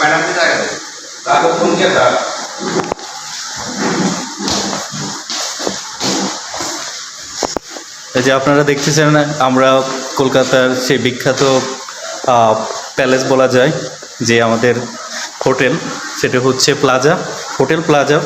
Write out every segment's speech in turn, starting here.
Madam की जाएगा आपको फोन किया था এই যে আপনারা দেখতেছেন আমরা কলকাতার সেই বিখ্যাত প্যালেস বলা যায় যে আমাদের হোটেল সেটা হচ্ছে প্লাজা হোটেল প্লাজা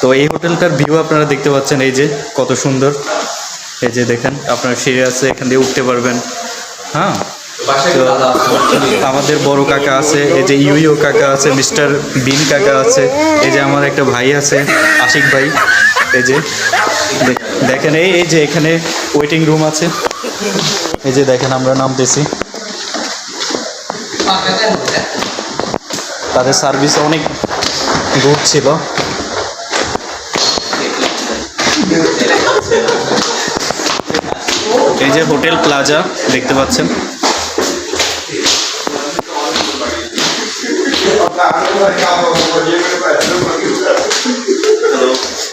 তো এই হোটেলটার ভিউ আপনারা দেখতে পাচ্ছেন এই যে কত সুন্দর এই যে দেখেন আপনার সিঁড়ি আছে এখান দিয়ে উঠতে পারবেন হ্যাঁ তো আমাদের বড় কাকা আছে, এই যে ইউইও কাকা আছে, মিস্টার বিন কাকা আছে, এই যে আমার একটা ভাই আছে, আশিক ভাই, এই যে দেখেন, এই এই যে এখানে ওয়েটিং রুম আছে। এই যে দেখেন, আমরা নাম নামতেছি। তাদের সার্ভিস অনেক গুড ছিল। এই যে হোটেল প্লাজা, দেখতে পাচ্ছেন।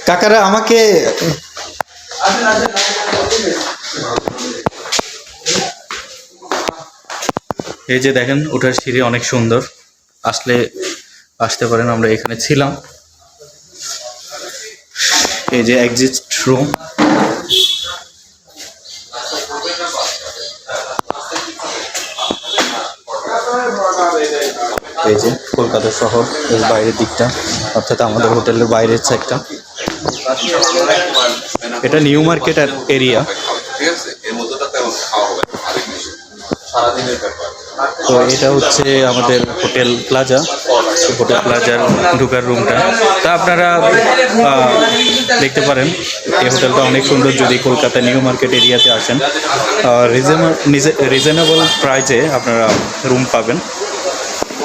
কাকারা, আমাকে এই যে দেখেন ওঠার সিঁড়ি অনেক সুন্দর। আসলে আসতে পারেন, আমরা এখানে ছিলাম। এই যে এক্সিট রুম এই যে কলকাতা শহর, এর বাইরের দিকটা, অর্থাৎ আমাদের হোটেলের বাইরের সাইডটা এটা নিউ মার্কেট এরিয়া। তো এটা হচ্ছে আমাদের হোটেল প্লাজা। হোটেল প্লাজার ঢুকার রুমটা তা আপনারা দেখতে পারেন, এই হোটেলটা অনেক সুন্দর যদি কলকাতা নিউ মার্কেট এরিয়াতে আসেন। রিজনেবল প্রাইসে আপনারা রুম পাবেন।